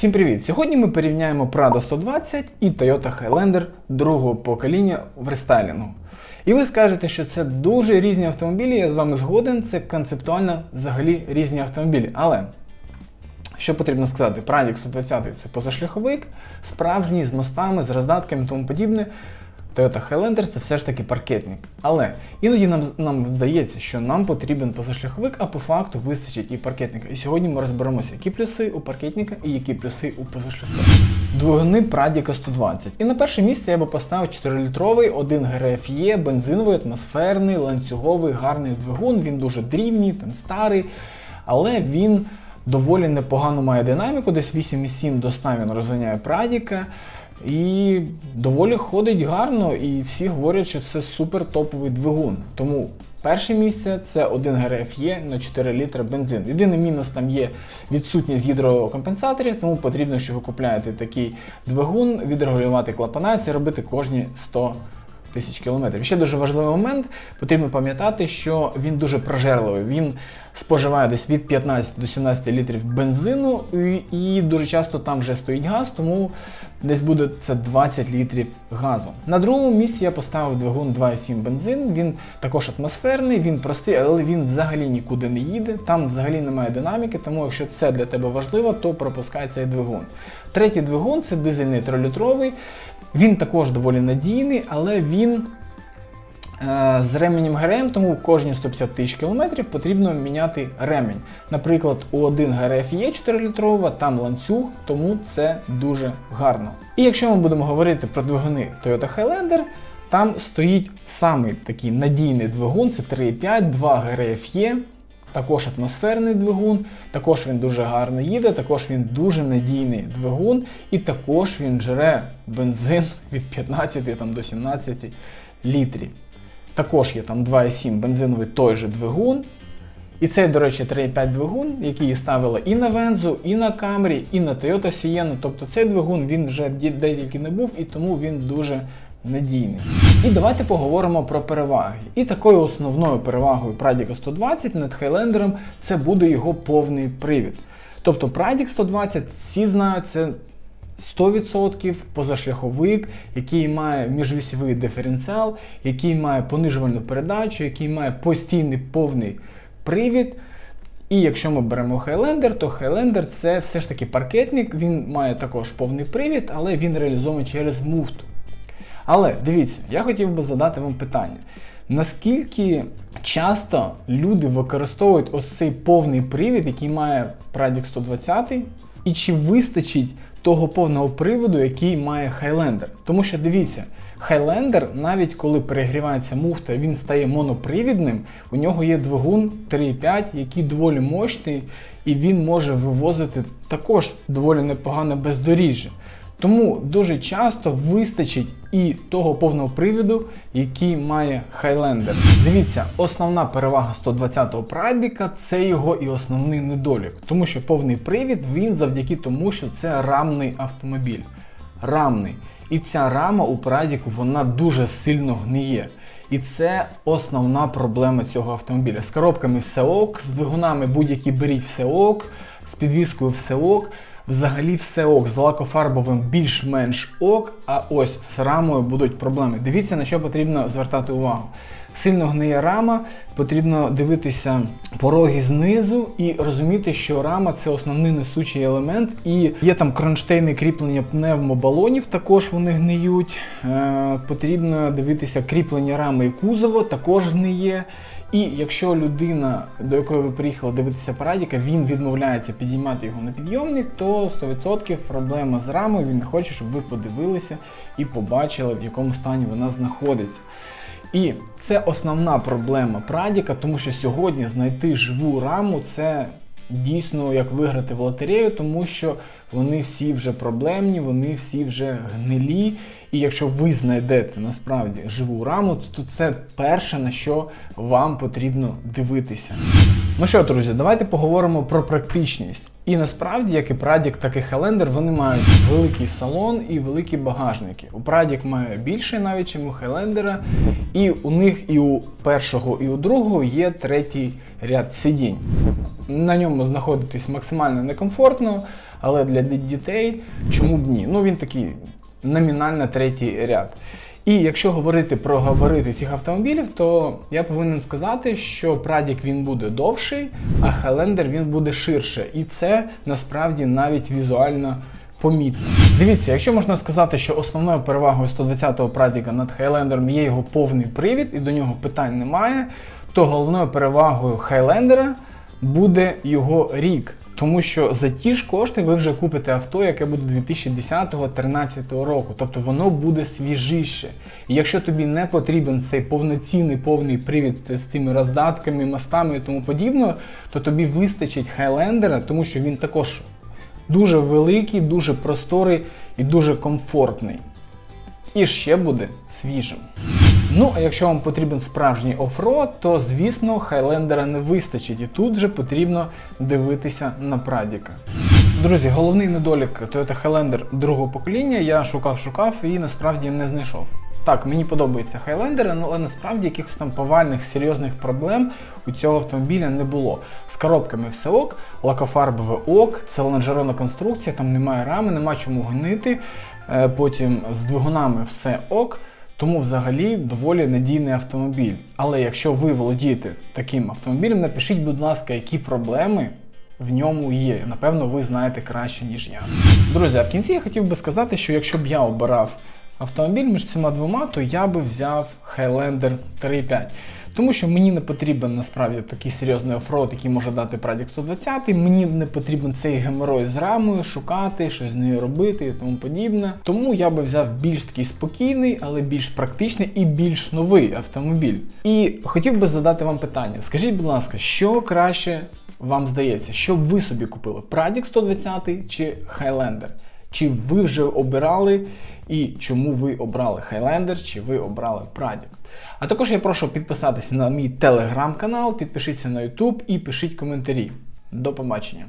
Всім привіт! Сьогодні ми порівняємо Prado 120 і Toyota Highlander другого покоління в рестайлінгу. І ви скажете, що це дуже різні автомобілі, я з вами згоден, це концептуально взагалі різні автомобілі. Але що потрібно сказати? Pradік 120 це позашляховик, справжній з мостами, з роздатками і тому подібне. Toyota Highlander це все ж таки паркетник. Але іноді нам, нам здається, що нам потрібен позашляховик, а по факту вистачить і паркетника. І сьогодні ми розберемося, які плюси у паркетника і які плюси у позашляховика. Двигуни Pradіка 120. І на перше місце я би поставив 4-літровий 1 GRFE, бензиновий, атмосферний, ланцюговий, гарний двигун. Він дуже дрівній, там старий, але він доволі непогано має динаміку, десь 8,7 до 100 він розганяє Прадіка. І доволі ходить гарно, і всі говорять, що це супер топовий двигун. Тому перше місце це 1 GRFE на 4 літра бензин. Єдиний мінус там є відсутність гідрокомпенсаторів, тому потрібно, якщо ви купляєте такий двигун, відрегулювати клапана, це робити кожні 100 тисяч кілометрів. Ще дуже важливий момент, потрібно пам'ятати, що він дуже прожерливий. Він споживає десь від 15 до 17 літрів бензину, і, і дуже часто там вже стоїть газ, тому десь буде це 20 літрів газу. На другому місці я поставив двигун 2,7 бензин. Він також атмосферний, він простий, але він взагалі нікуди не їде. Там взагалі немає динаміки, тому якщо це для тебе важливо, то пропускай цей двигун. Третій двигун це дизельний 3-літровий. Він також доволі надійний, але він з ременем ГРМ, тому кожні 150 тисяч кілометрів потрібно міняти ремінь. Наприклад, у 1 ГРФ є 4-літрова, там ланцюг, тому це дуже гарно. І якщо ми будемо говорити про двигуни Toyota Highlander, там стоїть самий такий надійний двигун, це 3,5, 2 ГРФЄ. Також атмосферний двигун, також він дуже гарно їде, також він дуже надійний двигун, і також він жере бензин від 15 там, до 17 літрів. Також є там 2,7 бензиновий той же двигун. І цей, до речі, 3,5 двигун, який ставили і на Вензу, і на Camry, і на Toyota Sienna. Тобто цей двигун він вже де тільки не був, і тому він дуже надійний. І давайте поговоримо про переваги. І такою основною перевагою Pradіка 120 над Хайлендером це буде його повний привід. Тобто Pradік 120, всі знають, це 100% позашляховик, який має міжвісьовий диференціал, який має понижувальну передачу, який має постійний повний привід. І якщо ми беремо Highlander, то Highlander це все ж таки паркетник, він має також повний привід, але він реалізований через муфту. Але дивіться, я хотів би задати вам питання. Наскільки часто люди використовують ось цей повний привід, який має Pradік 120, і чи вистачить того повного приводу, який має Highlander? Тому що дивіться, Highlander, навіть коли перегрівається муфта, він стає монопривідним, у нього є двигун 3,5, який доволі мощний, і він може вивозити також доволі непогане бездоріжжя. Тому дуже часто вистачить і того повного привіду, який має Highlander. Дивіться, основна перевага 120-го Pradіка це його і основний недолік, тому що повний привід він завдяки тому, що це рамний автомобіль. Рамний. І ця рама у Прадіку вона дуже сильно гниє. І це основна проблема цього автомобіля. З коробками все ок, з двигунами будь-які беріть все ок, з підвіскою все ок. Взагалі все ок, з лакофарбовим більш-менш ок, а ось з рамою будуть проблеми. Дивіться, на що потрібно звертати увагу. Сильно гниє рама, потрібно дивитися пороги знизу і розуміти, що рама це основний несучий елемент. І є там кронштейни кріплення пневмобалонів, також вони гниють. Е, Потрібно дивитися кріплення рами і кузова, також гниє. І якщо людина, до якої ви приїхали дивитися парадіка, він відмовляється підіймати його на підйомник, то 100% проблема з рамою, він не хоче, щоб ви подивилися і побачили, в якому стані вона знаходиться. І це основна проблема Прадіка, тому що сьогодні знайти живу раму це дійсно як виграти в лотерею, тому що вони всі вже проблемні, вони всі вже гнилі. І якщо ви знайдете насправді живу раму, то це перше на що вам потрібно дивитися. Ну що, друзі, давайте поговоримо про практичність. І насправді, як і Pradік, так і Highlander, вони мають великий салон і великі багажники. У Pradік має більше навіть, ніж у Highlander, і у них і у першого, і у другого є третій ряд сидінь. На ньому знаходитись максимально некомфортно, але для дітей чому б ні? Ну він такий номінально третій ряд. І якщо говорити про габарити цих автомобілів, то я повинен сказати, що Прадік він буде довший, а Highlander він буде ширше. І це насправді навіть візуально помітно. Дивіться, якщо можна сказати, що основною перевагою 120-го Прадіка над Highlander є його повний привід, і до нього питань немає, то головною перевагою Highlander буде його рік. Тому що за ті ж кошти ви вже купите авто, яке буде 2010-2013 року. Тобто воно буде свіжіше. І якщо тобі не потрібен цей повноцінний повний привід з цими роздатками, мостами і тому подібне, то тобі вистачить Highlander, тому що він також дуже великий, дуже просторий і дуже комфортний. І ще буде свіжим. Ну, а якщо вам потрібен справжній офрод, то звісно Хайлендера не вистачить, і тут же потрібно дивитися на Прадіка. Друзі, головний недолік Toyota Highlander другого покоління я шукав-шукав і насправді не знайшов. Так, мені подобається Highlander, але насправді якихось там повальних серйозних проблем у цього автомобіля не було. З коробками все ок, лакофарбове ок, це лонжеронна конструкція, там немає рами, нема чому гнити. Е, Потім з двигунами все ок. Тому взагалі доволі надійний автомобіль. Але якщо ви володієте таким автомобілем, напишіть, будь ласка, які проблеми в ньому є. Напевно, ви знаєте краще, ніж я. Друзі, а в кінці я хотів би сказати, що якщо б я обирав автомобіль між цими двома, то я би взяв Highlander 3.5. Тому що мені не потрібен насправді такий серйозний оффроуд, який може дати Pradік 120. Мені не потрібен цей геморой з рамою, шукати, щось з нею робити і тому подібне. Тому я би взяв більш такий спокійний, але більш практичний і більш новий автомобіль. І хотів би задати вам питання: скажіть, будь ласка, що краще вам здається, що б ви собі купили? Pradік 120 чи Highlander? Чи ви вже обирали і чому ви обрали Highlander, чи ви обрали Pradік? А також я прошу підписатися на мій телеграм-канал, підпишіться на YouTube і пишіть коментарі. До побачення!